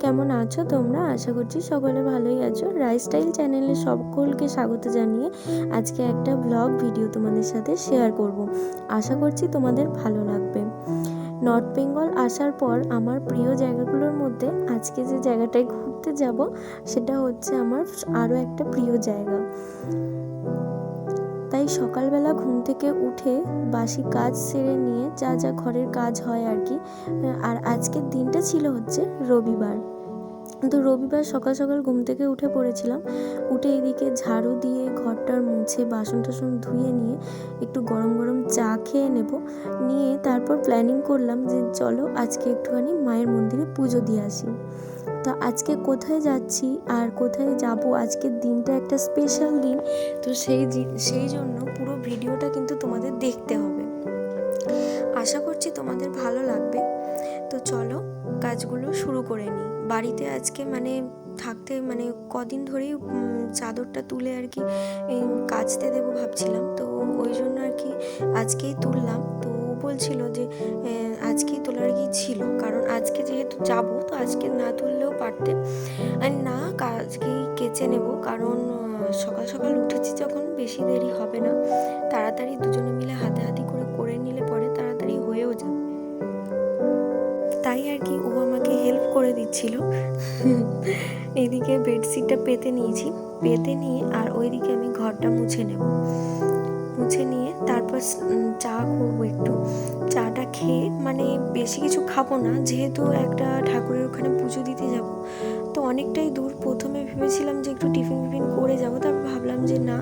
কেমন আছো তোমরা? আশা করছি সকলে ভালোই আছো। রাইস্টাইল চ্যানেলে সকলকে স্বাগত জানিয়ে আজকে একটা ব্লগ ভিডিও তোমাদের সাথে শেয়ার করব। আশা করছি তোমাদের ভালো লাগবে। নর্থ বেঙ্গল আসার পর আমার প্রিয় জায়গাগুলোর মধ্যে আজকে যে জায়গাটায় ঘুরতে যাব, সেটা হচ্ছে আমার আরও একটা প্রিয় জায়গা। তাই সকালবেলা ঘুম থেকে উঠে বাসি কাজ সেরে নিয়ে যা যা ঘরের কাজ হয় আর কি আর আজকের দিনটা ছিল হচ্ছে রবিবার। তো রবিবার সকাল সকাল ঘুম থেকে উঠে পড়েছিলাম, উঠে এদিকে ঝাড়ু দিয়ে ঘরটার মুছে বাসন টাসন ধুয়ে নিয়ে একটু গরম গরম চা খেয়ে নেব, নিয়ে তারপর প্ল্যানিং করলাম যে চলো আজকে একটুখানি মায়ের মন্দিরে পুজো দিয়ে আসি। তো আজকে কোথায় যাচ্ছি আর কোথায় যাব? আজকের দিনটা একটা স্পেশাল দিন। তো সেই সেই জন্য পুরো ভিডিওটা কিন্তু তোমাদের দেখতে হবে। আশা করছি তোমাদের ভালো লাগবে। তো চলো কাজগুলো শুরু করে নিই। বাড়িতে আজকে মানে থাকতে মানে কদিন ধরেই চাদরটা তুলে আর কি কাচতে দেবো ভাবছিলাম। তো ওই জন্য আর কি আজকেই তুললাম। তো বলছিল যে আজকেই তোলার কি ছিল? কারণ আজকে যেহেতু যাব, তো আজকে না তুললেও পারতে। আর না আজকেই কেচে নেব। কারণ সকাল সকাল উঠেছি যখন, বেশি দেরি হবে না। তাড়াতাড়ি দুজনে মিলে হাতে হাতে করে করে নিলে পরে তাড়াতাড়ি হয়েও যাবে। তাই আর কি ও আমাকে হেল্প করে দিচ্ছিল। এদিকে বেডশিটটা পেতে নিয়েছি। পেতে নিয়ে আর ওইদিকে আমি ঘরটা মুছে নেব। মুছে নিয়ে তারপর চা করব একটু। চাটা খেয়ে মানে বেশি কিছু খাব না, যেহেতু একটা ঠাকুরের ওখানে পুজো দিতে যাব। তো অনেকটাই দূর। প্রথমে ভেবেছিলাম যে একটু টিফিন ফিফিন করে যাব, তারপর ভাবলাম যে না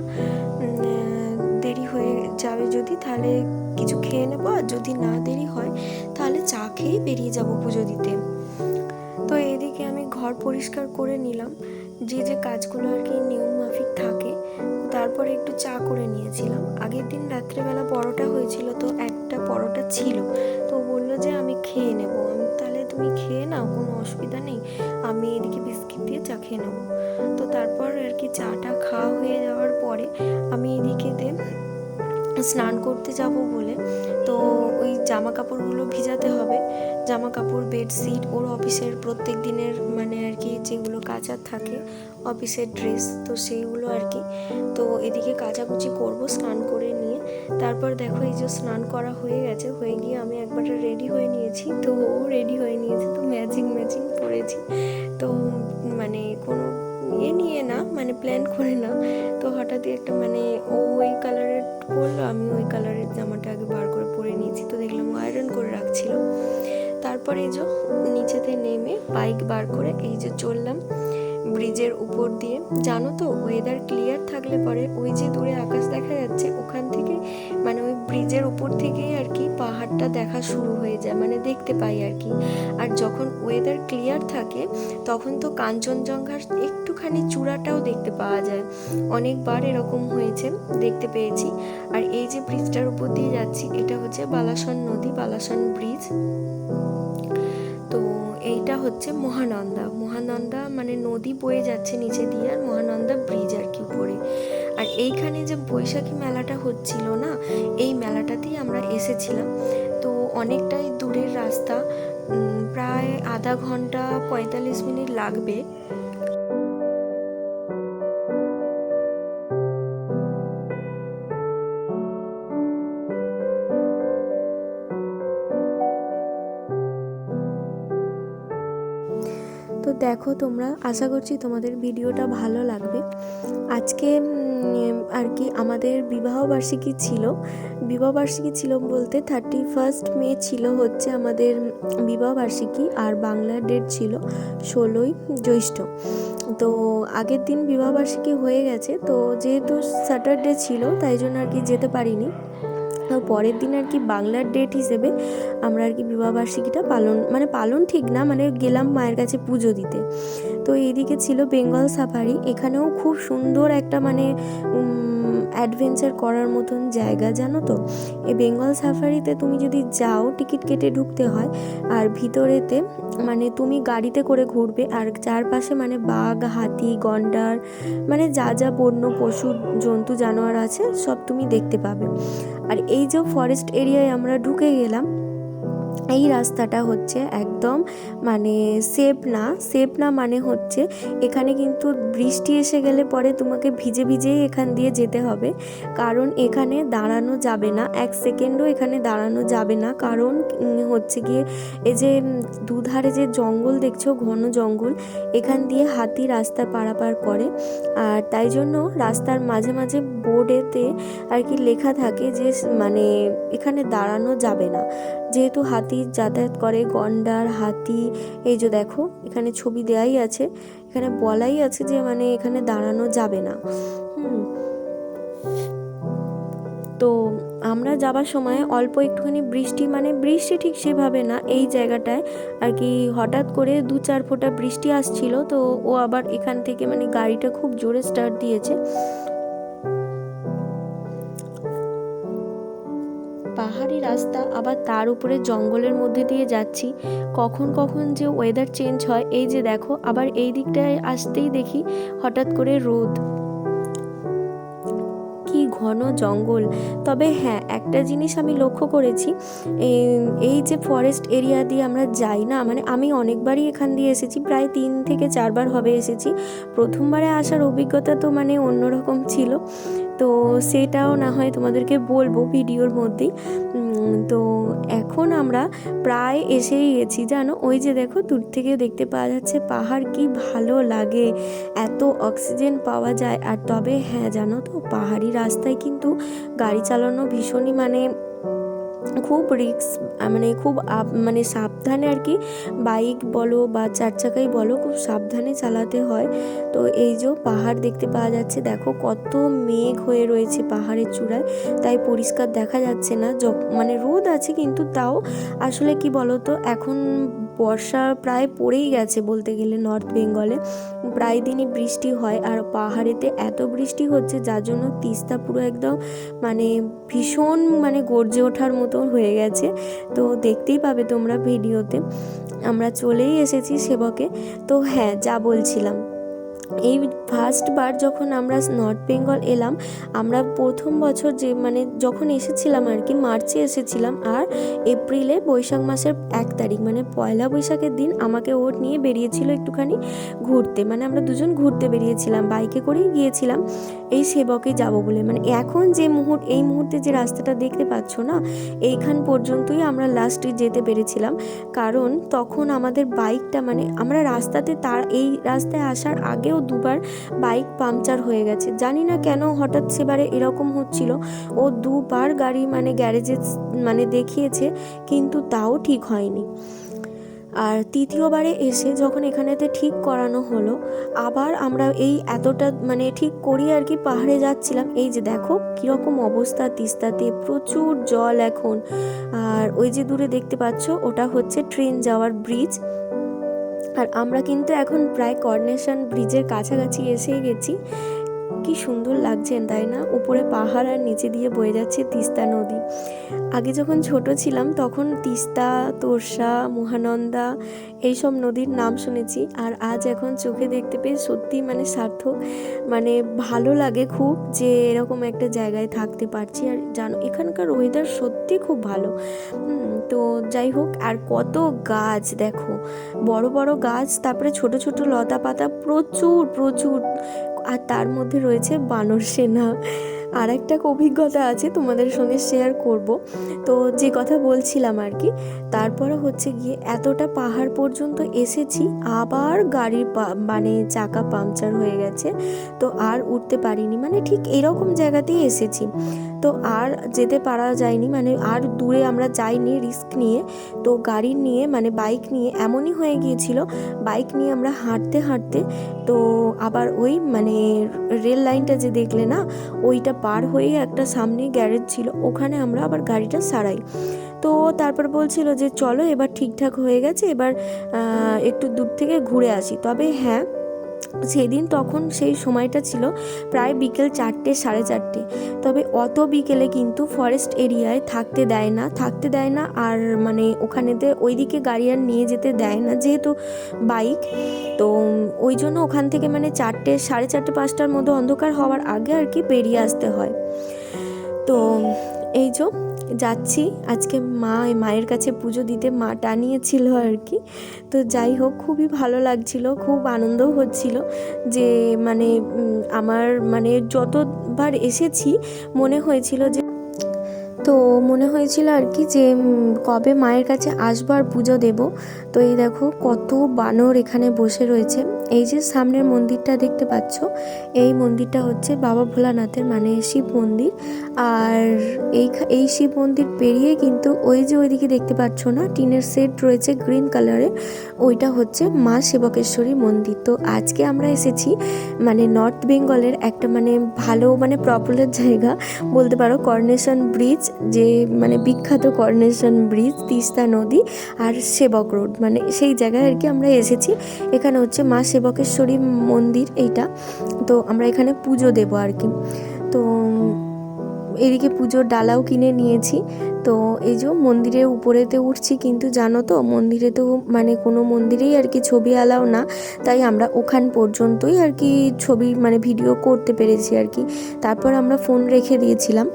দেরি হয়ে যাবে যদি, তাহলে কিছু খেয়ে নেব। আর যদি না দেরি হয়, তাহলে চা খেয়ে বেরিয়ে যাব পুজো দিতে। তো এদিকে আমি ঘর পরিষ্কার করে নিলাম। যে যে কাজগুলো আর কি নিয়ম মাফিক থাকে তারপরে একটু চা করে নিয়েছিলাম। আগের দিন রাত্রেবেলা পরোটা হয়েছিল তো একটা পরোটা ছিল। তো বলল যে আমি খেয়ে নেব। আমি তাহলে তুমি খেয়ে নাও, কোনো অসুবিধা নেই। আমি এদিকে বিস্কিট দিয়ে চা খেয়ে নেব। তো তারপর আর কি চাটা স্নান করতে যাব বলে, তো ওই জামা কাপড়গুলো ভিজাতে হবে। জামা কাপড় বেডশিট, ওর অফিসের প্রত্যেক দিনের মানে আর কি যেগুলো কাচার থাকে, অফিসের ড্রেস, তো সেইগুলো আর কি। তো এদিকে কাচাকুচি করব স্নান করে নিয়ে। তারপর দেখো এই যে স্নান করা হয়ে গেছে, হয়ে গিয়ে আমি একবার রেডি হয়ে নিয়েছি। তো ও রেডি হয়ে নিয়েছে, তো ম্যাচিং ম্যাচিং পরেছি তো মানে কোনো ইয়ে নিয়ে না মানে প্ল্যান করে না। তো হঠাৎই একটা মানে ও ওই কালারের পরলো আমি ওই কালারের জামাটা আগে বার করে পরে নিয়েছি। তো দেখলাম আয়রন করে রাখছিল। তারপরে এই যে নিচেতে নেমে বাইক বার করে এই যে চললাম ব্রিজের উপর দিয়ে। জানো তো ওয়েদার ক্লিয়ার থাকলে পরে ওই যে দূরে আকাশ দেখা যাচ্ছে, ওখান থেকে মানে ওই ব্রিজের উপর থেকেই আর কি পাহাড়টা দেখা শুরু হয়ে যায় মানে দেখতে পাই আর কি। আর যখন ওয়েদার ক্লিয়ার থাকে, তখন তো কাঞ্চনজঙ্ঘার একটুখানি চূড়াটাও দেখতে পাওয়া যায়। অনেকবার এরকম হয়েছে, দেখতে পেয়েছি। আর এই যে ব্রিজটার উপর দিয়ে যাচ্ছি, এটা হচ্ছে বালাসন নদী, বালাসন ব্রিজ তো এইটা হচ্ছে মহানন্দা। মহানন্দা মানে নদী বয়ে যাচ্ছে নিচে দিয়ে আর মহানন্দা ব্রিজ আর কি উপরে। আর এইখানে যে বৈশাখী মেলাটা হচ্ছিল না, এই মেলাটাতেই আমরা এসেছিলাম। তো অনেকটাই দূরের রাস্তা প্রায় আধা ঘণ্টা পঁয়তাল্লিশ মিনিট লাগবে। তো দেখো তোমরা, আশা করছি তোমাদের ভিডিওটা ভালো লাগবে। আজকে আর কি, আমাদের বিবাহবার্ষিকী ছিল। বিবাহবার্ষিকী ছিল বলতে থার্টি ফার্স্ট মে ছিল হচ্ছে আমাদের বিবাহবার্ষিকী আর বাংলার ডেট ছিল ষোলোই জ্যৈষ্ঠ। তো আগের দিন বিবাহবার্ষিকী হয়ে গেছে, তো যেহেতু স্যাটারডে ছিল, তাই জন্য আর কি যেতে পারিনি। তো পরের দিন আর কি বাংলার ডেট হিসেবে আমরা আর কি বিবাহবার্ষিকীটা পালন মানে পালন ঠিক না মানে গেলাম মায়ের কাছে পুজো দিতে। তো এইদিকে ছিল বেঙ্গল সাফারি এখানেও খুব সুন্দর একটা মানে অ্যাডভেঞ্চার করার মতন জায়গা, জানো তো? এই বেঙ্গল সাফারিতে তুমি যদি যাও, টিকিট কেটে ঢুকতে হয়, আর ভিতরেতে মানে তুমি গাড়িতে করে ঘুরবে, আর চারপাশে মানে বাঘ, হাতি, গন্ডার মানে যা যা বন্য, পশু, জন্তু, জানোয়ার আছে, সব তুমি দেখতে পাবে। আর এই যে ফরেস্ট এরিয়ায় আমরা ঢুকে গেলাম এই রাস্তাটা হচ্ছে একদম মানে সেফ না। সেফ না মানে হচ্ছে এখানে কিন্তু বৃষ্টি এসে গেলে পরে তোমাকে ভিজে ভিজেই এখান দিয়ে যেতে হবে। কারণ এখানে দাঁড়ানো যাবে না। এক সেকেন্ডও এখানে দাঁড়ানো যাবে না। কারণ হচ্ছে গিয়ে এই যে দুধারে যে জঙ্গল দেখছ, ঘন জঙ্গল, এখান দিয়ে হাতি রাস্তা পারাপার করে। আর তাই জন্য রাস্তার মাঝে মাঝে বোর্ডেতে আর কি লেখা থাকে যে মানে এখানে দাঁড়ানো যাবে না। যেহেতু হাতি যাতায়াত করে, গন্ডার, হাতি, এই যে দেখো, এখানে ছবি দেয়াই আছে। এখানে বলাই আছে যে মানে এখানে দাঁড়ানো যাবে না। তো আমরা যাবার সময় অল্প একটুখানি বৃষ্টি মানে বৃষ্টি ঠিক সেভাবে না, এই জায়গাটায় আর কি হঠাৎ করে দু চার ফোঁটা বৃষ্টি আসছিল, তো ও আবার এখান থেকে মানে গাড়িটা খুব জোরে স্টার্ট দিয়েছে। পাহাড়ি রাস্তা, আবার তার উপরে জঙ্গলের মধ্যে দিয়ে যাচ্ছি। কখন কখন যে ওয়েদার চেঞ্জ হয়, এই যে দেখো, আবার এই দিকটায় আসতেই দেখি হঠাৎ করে রোদ। কি ঘন জঙ্গল। তবে হ্যাঁ একটা জিনিস আমি লক্ষ্য করেছি এই যে ফরেস্ট এরিয়া দিয়ে আমরা যাই না মানে আমি অনেকবারই এখান দিয়ে এসেছি, প্রায় তিন থেকে চারবার হবে এসেছি। প্রথমবারে আসার অভিজ্ঞতা তো মানে অন্যরকম ছিল। তো সেটাও না হয় তোমাদেরকে বলব ভিডিওর মধ্যেই। তো এখন আমরা প্রায় এসেই গেছি, জানো? ওই যে দেখো, দূর থেকে দেখতে পাওয়া যাচ্ছে পাহাড় কি ভালো লাগে, এত অক্সিজেন পাওয়া যায়। আর তবে হ্যাঁ জানো তো, পাহাড়ি রাস্তায় কিন্তু গাড়ি চালানো ভীষণই মানে খুব রিক্স মানে খুব মানে সাবধানে আর কি বাইক বলো বা চার চাকাই বলো খুব সাবধানে চালাতে হয়। তো এই যে পাহাড় দেখতে পাওয়া যাচ্ছে, দেখো কত মেঘ হয়ে রয়েছে পাহাড়ের চূড়ায়, তাই পরিষ্কার দেখা যাচ্ছে না। মানে রোদ আছে কিন্তু তাও আসলে কি তো এখন বর্ষা প্রায় পড়েই গেছে বলতে গেলে নর্থ বেঙ্গলে প্রায় দিনই বৃষ্টি হয় আর পাহাড়েতে এত বৃষ্টি হচ্ছে যার জন্য তিস্তা পুরো একদম মানে ভীষণ মানে গর্জে ওঠার মতো হয়ে গেছে। তো দেখতেই পাবে তোমরা ভিডিওতে। আমরা চলেই এসেছি সেবকে। তো হ্যাঁ যা বলছিলাম। এই ফার্স্টবার যখন আমরা নর্থ বেঙ্গল এলাম, আমরা প্রথম বছর যে মানে যখন এসেছিলাম আর কি, মার্চে এসেছিলাম, আর এপ্রিলে বৈশাখ মাসের এক তারিখ মানে পয়লা বৈশাখের দিন আমাকে ওর নিয়ে বেরিয়েছিল একটুখানি ঘুরতে। মানে আমরা দুজন ঘুরতে বেরিয়েছিলাম, বাইকে করেই গিয়েছিলাম, এই সেবকে যাব বলে। মানে এখন যে মুহূর্ত, এই মুহূর্তে যে রাস্তাটা দেখতে পাচ্ছ না, এইখান পর্যন্তই আমরা লাস্টে যেতে পেরেছিলাম। কারণ তখন আমাদের বাইকটা মানে আমরা রাস্তাতে তার, এই রাস্তায় আসার আগেও দুবার বাইক পাংচার হয়ে গেছে। জানি না কেন হঠাৎ সেবারে এরকম হচ্ছিল। ও দুবার গাড়ি মানে গ্যারেজে মানে দেখিয়েছে, কিন্তু তাও ঠিক হয়নি। আর তৃতীয়বারে এসে যখন এখানেতে ঠিক করানো হলো, আবার আমরা এই এতটা মানে ঠিক করি আর কি পাহাড়ে যাচ্ছিলাম। এই যে দেখো, কীরকম অবস্থা তিস্তাতে, প্রচুর জল এখন। আর ওই যে দূরে দেখতে পাচ্ছ, ওটা হচ্ছে ট্রেন যাওয়ার ব্রিজ আর আমরা কিন্তু এখন প্রায় কর্নেশন ব্রিজের কাছাকাছি এসেই গেছি। কি সুন্দর লাগছেন তাই না? উপরে পাহাড় আর নিচে দিয়ে বয়ে যাচ্ছে তিস্তা নদী। আগে যখন ছোট ছিলাম, তখন তিস্তা, তোরসা, মহানন্দা এইসব নদীর নাম শুনেছি। আর আজ এখন চোখে দেখতে পেয়ে সত্যি মানে সার্থক মানে ভালো লাগে খুব যে এরকম একটা জায়গায় থাকতে পারছি। আর জানো, এখানকার ওয়েদার সত্যি খুব ভালো। তো যাই হোক, আর কত গাছ দেখো। বড় বড় গাছ, তারপরে ছোট ছোট লতা পাতা প্রচুর প্রচুর আর তার মধ্যে রয়েছে বানর সেনা। আর একটা অভিজ্ঞতা আছে তোমাদের সঙ্গে শেয়ার করব। তো যে কথা বলছিলাম আর কি, তারপরে হচ্ছে গিয়ে এতটা পাহাড় পর্যন্ত এসেছি, আবার গাড়ির মানে চাকা পাংচার হয়ে গেছে, তো আর উঠতে পারিনি। মানে ঠিক এরকম জায়গাতেই এসেছি। তো আর যেতে পারা যায়নি মানে আর দূরে আমরা যাইনি রিস্ক নিয়ে। তো গাড়ি নিয়ে মানে বাইক নিয়ে, এমনই হয়ে গিয়েছিল বাইক নিয়ে আমরা হাঁটতে হাঁটতে, তো আবার ওই মানে রেল লাইনটা যে দেখলে না, ওইটা পার হয়ে একটা সামনে গ্যারেজ ছিল, ওখানে আমরা আবার গাড়িটা সারাই। তো তারপর বলছিল যে, চলো এবার ঠিকঠাক হয়ে গেছে, এবার একটু দূর থেকে ঘুরে আসি। তবে হ্যাঁ সেদিন তখন সেই সময়টা ছিল প্রায় বিকেল চারটে, সাড়ে চারটে। তবে অত বিকেলে কিন্তু ফরেস্ট এরিয়ায় থাকতে দেয় না, থাকতে দেয় না আর মানে ওখানেতে ওইদিকে গাড়ি আর নিয়ে যেতে দেয় না যেহেতু বাইক তো ওই জন্য ওখান থেকে মানে চারটে, সাড়ে চারটে, পাঁচটার মধ্যে অন্ধকার হওয়ার আগে আর কি বেরিয়ে আসতে হয়। তো এই যে যাচ্ছি। আজকে মা মায়ের কাছে পুজো দিতে মা টানিয়েছিল আর কি। তো যাই হোক, খুবই ভালো লাগছিল, খুব আনন্দও হচ্ছিল যে মানে আমার মানে যতবার এসেছি, মনে হয়েছিল যে তো মনে হয়েছিল আর কি যে কবে মায়ের কাছে আসব আর পুজো দেব। তো এই দেখো কত বানর এখানে বসে রয়েছে। এই যে সামনের মন্দিরটা দেখতে পাচ্ছ, এই মন্দিরটা হচ্ছে বাবা ভোলানাথের মানে শিব মন্দির। আর এই এই শিব মন্দির পেরিয়ে কিন্তু ওই যে ওইদিকে দেখতে পাচ্ছ না, টিনের সেট রয়েছে গ্রিন কালারের, ওইটা হচ্ছে মা সেবকেশ্বরী মন্দির। তো আজকে আমরা এসেছি মানে নর্থ বেঙ্গলের একটা মানে ভালো মানে পপুলার জায়গা, বলতে পারো কর্নেশন ব্রিজ, যে মানে বিখ্যাত কর্নেশন ব্রিজ, তিস্তা নদী আর সেবক রোড। মানে সেই জায়গায় আর কি আমরা এসেছি। এখানে হচ্ছে মা সেবকেশ্বরী মন্দির এইটা। তো আমরা এখানে পুজো দেবো আর কি। তো এদিকে পুজোর ডালাও কিনে নিয়েছি। তো এই যে মন্দিরের উপরেতে উঠছি কিন্তু জানো তো, মন্দিরে তো মানে কোনো মন্দিরেই আর কি ছবি আলাও না। তাই আমরা ওখান পর্যন্তই আর কি ছবি মানে ভিডিও করতে পেরেছি আর কি। তারপর আমরা ফোন রেখে দিয়েছিলাম।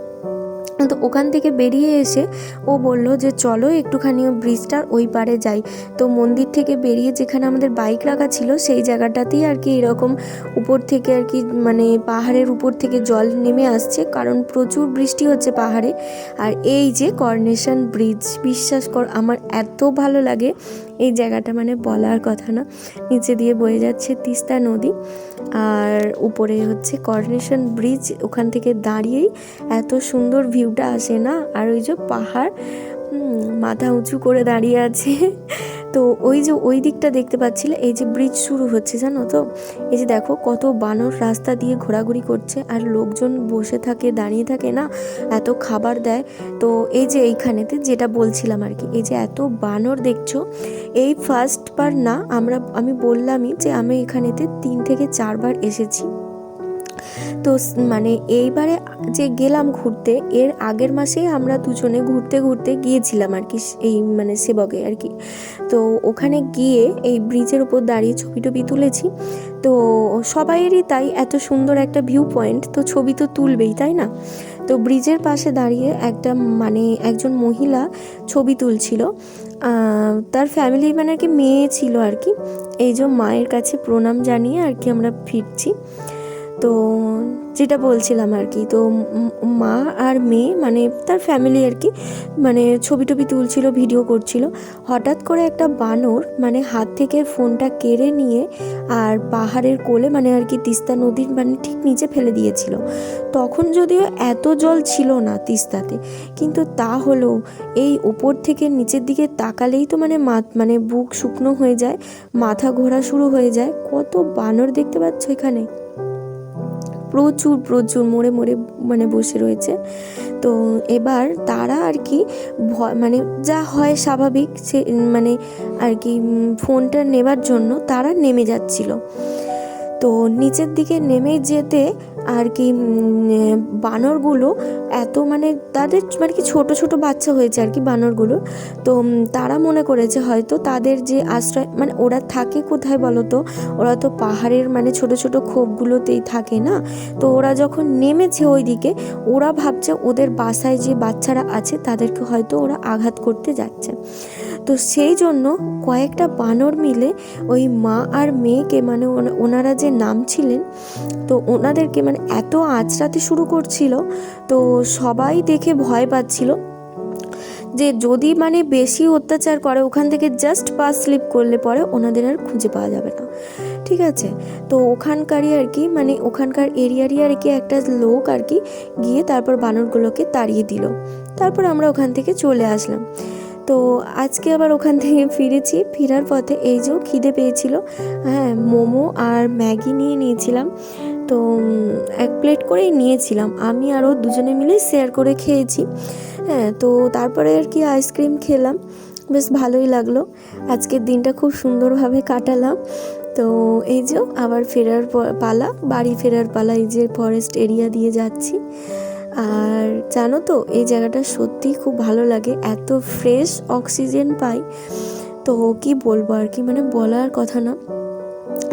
তো ওখান থেকে বেরিয়ে এসে ও বলল যে চলো একটুখানি ব্রিজটার ওই পারে যাই। তো মন্দির থেকে বেরিয়ে যেখানে আমাদের বাইক রাখা ছিল সেই জায়গাটাতেই আর কি এরকম উপর থেকে আর কি মানে পাহাড়ের উপর থেকে জল নেমে আসছে, কারণ প্রচুর বৃষ্টি হচ্ছে পাহাড়ে। আর এই যে কর্নেশন ব্রিজ বিশ্বাস কর, আমার এত ভালো লাগে। এই জায়গাটা মানে বলার কথা না। নিচে দিয়ে বয়ে যাচ্ছে তিস্তা নদী আর উপরে হচ্ছে কর্নেশন ব্রিজ। ওখান থেকে দাঁড়িয়েই এত সুন্দর ভিউটা আসে না? আর ওই যে পাহাড় মাথা উঁচু করে দাঁড়িয়ে আছে। তো ওই যে ওই দিকটা দেখতে পাচ্ছিলে, এই যে ব্রিজ শুরু হচ্ছে, জানো তো? এই যে দেখো কত বানর রাস্তা দিয়ে ঘোরাঘুরি করছে, আর লোকজন বসে থাকে, দাঁড়িয়ে থাকে না, এত খাবার দেয়। তো এই যে এইখানেতে যেটা বলছিলাম আর কি, এই যে এত বানর দেখছ, এই ফার্স্ট বার না, আমরা, আমি বললামই যে আমি এখানেতে তিন থেকে চারবার এসেছি। তো মানে এইবারে যে গেলাম ঘুরতে, এর আগের মাসে আমরা দুজনে ঘুরতে ঘুরতে গিয়েছিলাম আর কি এই মানে সেবকে আর কি। তো ওখানে গিয়ে এই ব্রিজের ওপর দাঁড়িয়ে ছবি টবি তুলেছি। তো সবাইয়েরই তাই এত সুন্দর একটা ভিউ পয়েন্ট তো ছবি তো তুলবেই, তাই না? তো ব্রিজের পাশে দাঁড়িয়ে একটা মানে একজন মহিলা ছবি তুলছিল। তার ফ্যামিলি মানে আর কি মেয়ে ছিল আর কি। এই যে মায়ের কাছে প্রণাম জানিয়ে আর কি আমরা ফিরছি। তো যেটা বলছিলাম আর কি, তো মা আর মেয়ে মানে তার ফ্যামিলি আর কি মানে ছবি টবি তুলছিল ভিডিও করছিল। হঠাৎ করে একটা বানর মানে হাত থেকে ফোনটা কেড়ে নিয়ে আর পাহাড়ের কোলে মানে আর কি তিস্তা নদীর মানে ঠিক নিচে ফেলে দিয়েছিল। তখন যদিও এত জল ছিল না তিস্তাতে, কিন্তু তা হলেও এই ওপর থেকে নিচের দিকে তাকালেই তো মানে মা মানে বুক শুকনো হয়ে যায়, মাথা ঘোরা শুরু হয়ে যায়। কত বানর দেখতে পাচ্ছ এখানে? প্রচুর প্রচুর মোড়ে মোড়ে মানে বসে রয়েছে। তো এবার তারা আর কি মানে যা হয় স্বাভাবিক সে মানে আর কি ফোনটা নেবার জন্য তারা নেমে যাচ্ছিল। তো নিচের দিকে নেমে যেতে আর কি বানরগুলো এত মানে তাদের মানে কি ছোট ছোট বাচ্চা হয়েছে আর কি বানরগুলো। তো তারা মনে করেছে হয়তো তাদের যে আশ্রয় মানে ওরা থাকে কোথায় বলো তো? ওরা তো পাহাড়ের মানে ছোট ছোট খোপগুলোতেই থাকে না? তো ওরা যখন নেমেছে ওই দিকে ওরা ভাবছে ওদের বাসায় যে বাচ্চারা আছে তাদেরকে হয়তো ওরা আঘাত করতে যাচ্ছে। তো সেই জন্য কয়েকটা বানর মিলে ওই মা আর মেয়েকে মানে ওনা- ওনারা যে নাম ছিলেন তো ওনাদেরকে মানে এত আঁচড়াতে শুরু করছিল, তো সবাই দেখে ভয় পাচ্ছিল যে যদি মানে বেশি অত্যাচার করে, ওখান থেকে জাস্ট পাস স্লিপ করলে পরে ওনাদের আর খুঁজে পাওয়া যাবে না। ঠিক আছে? তো ওখানকারই আর কি মানে ওখানকার এরিয়ারই আর কি একটা লোক আর কি গিয়ে তারপর বানরগুলোকে তাড়িয়ে দিল। তারপর আমরা ওখান থেকে চলে আসলাম। তো আজকে আবার ওখান থেকে ফিরেছি। ফেরার পথে এই যে খিদে পেয়েছিল হ্যাঁ মোমো আর ম্যাগি নিয়ে নিয়েছিলাম। তো এক প্লেট করেই নিয়েছিলাম। আমি আরও দুজনে মিলে শেয়ার করে খেয়েছি। হ্যাঁ তো তারপরে আর কি আইসক্রিম খেলাম। বেশ ভালোই লাগল। আজকের দিনটা খুব সুন্দরভাবে কাটালাম। তো এই যে আবার ফেরার পালা, বাড়ি ফেরার পালা, এই যে ফরেস্ট এরিয়া দিয়ে যাচ্ছি। আর জানো তো, এই জায়গাটা সত্যিই খুব ভালো লাগে। এত ফ্রেশ অক্সিজেন পাই। তো কি বলব আর কি মানে বলার কথা না।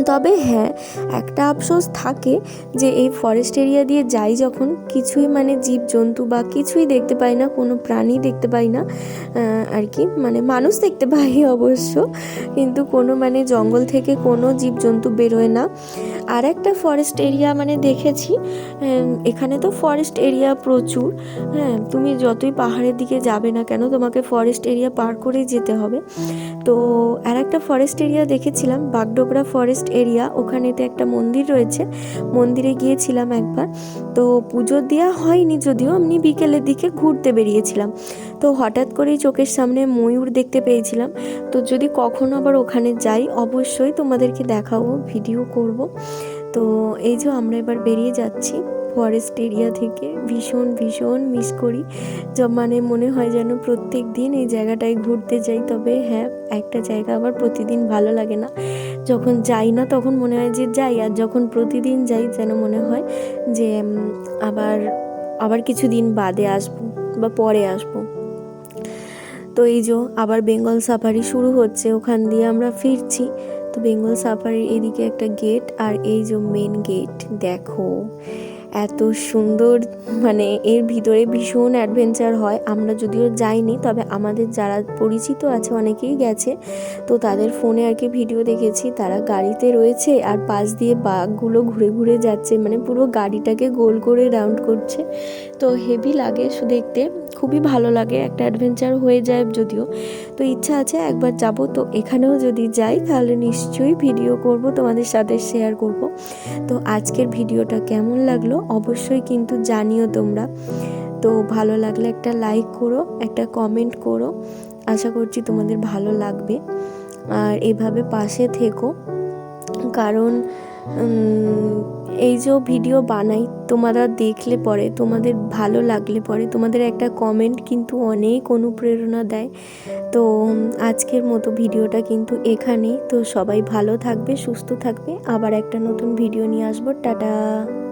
তবে হ্যাঁ একটা আফসোস থাকে যে এই ফরেস্ট এরিয়া দিয়ে যাই যখন কিছুই মানে জীব জন্তু বা কিছুই দেখতে পাই না, কোনো প্রাণী দেখতে পাই না আর কি মানে মানুষ দেখতে পাই অবশ্য, কিন্তু কোনো মানে জঙ্গল থেকে কোনো জীব জন্তু বেরোয় না। আর একটা ফরেস্ট এরিয়া মানে দেখেছি এখানে তো ফরেস্ট এরিয়া প্রচুর হ্যাঁ তুমি যতই পাহাড়ের দিকে যাবে না কেন, তোমাকে ফরেস্ট এরিয়া পার করেই যেতে হবে। তো আর একটা ফরেস্ট এরিয়া দেখেছিলাম, বাগডোগরা ফরেস্ট এরিয়া ওখানেতে একটা মন্দির রয়েছে। মন্দিরে গিয়েছিলাম একবার। তো পুজো দেওয়া হয়নি যদিও, আমি বিকেলের দিকে ঘুরতে বেরিয়েছিলাম। তো হঠাৎ করেই চোখের সামনে ময়ূর দেখতে পেয়েছিলাম। তো যদি কখনো আবার ওখানে যাই, অবশ্যই তোমাদেরকে দেখাবো, ভিডিও করব। তো এই যে আমরা এবার বেরিয়ে যাচ্ছি। ফরেস্ট এরিয়া থেকে ভীষণ ভীষণ মিস করি। মানে মনে হয় যেন প্রত্যেক দিন এই জায়গাটায় ঘুরতে যাই, তবে হ্যাঁ একটা জায়গা আবার প্রতিদিন ভালো লাগে না। যখন যাই না, তখন মনে হয় যে যাই, আর যখন প্রতিদিন যাই, যেন মনে হয় যে আবার আবার কিছু দিন বাদে আসব বা পরে আসব। তো এই যে, আবার বেঙ্গল সাফারি শুরু হচ্ছে, ওখান দিয়ে আমরা ফিরছি। তো বেঙ্গল সাফারির এদিকে একটা গেট আর এই যে মেন গেট দেখো। এত সুন্দর মানে এর ভিতরে ভীষণ অ্যাডভেঞ্চার হয়। আমরা যদিও যাইনি, তবে আমাদের যারা পরিচিত আছে, অনেকেই গেছে। তো তাদের ফোনে আর কি ভিডিও দেখেছি, তারা গাড়িতে রয়েছে আর পাশ দিয়ে বাঘগুলো ঘুরে ঘুরে যাচ্ছে। মানে পুরো গাড়িটাকে গোল করে রাউন্ড করছে। তো হেভি লাগে দেখতে। খুবই ভালো লাগে, একটা অ্যাডভেঞ্চার হয়ে যায় যদিও। তো ইচ্ছা আছে একবার যাব, তো এখানেও যদি যাই তাহলে নিশ্চয়ই ভিডিও করব, তোমাদের সাথে শেয়ার করব। তো আজকের ভিডিওটা কেমন লাগল অবশ্যই কিন্তু জানিও তোমরা। তো ভালো লাগলে একটা লাইক করো, একটা কমেন্ট করো, আশা করছি তোমাদের ভালো লাগবে। আর এভাবে পাশে থেকো, কারণ এই যে ভিডিও বানাই, তোমরা দেখলে পরে, তোমাদের ভালো লাগলে পরে, তোমাদের একটা কমেন্ট কিন্তু অনেক অনুপ্রেরণা দেয়। তো, আজকের মতো ভিডিওটা কিন্তু এখানেই। তো সবাই ভালো থাকবে, সুস্থ থাকবে। আবার একটা নতুন ভিডিও নিয়ে আসব। টাটা!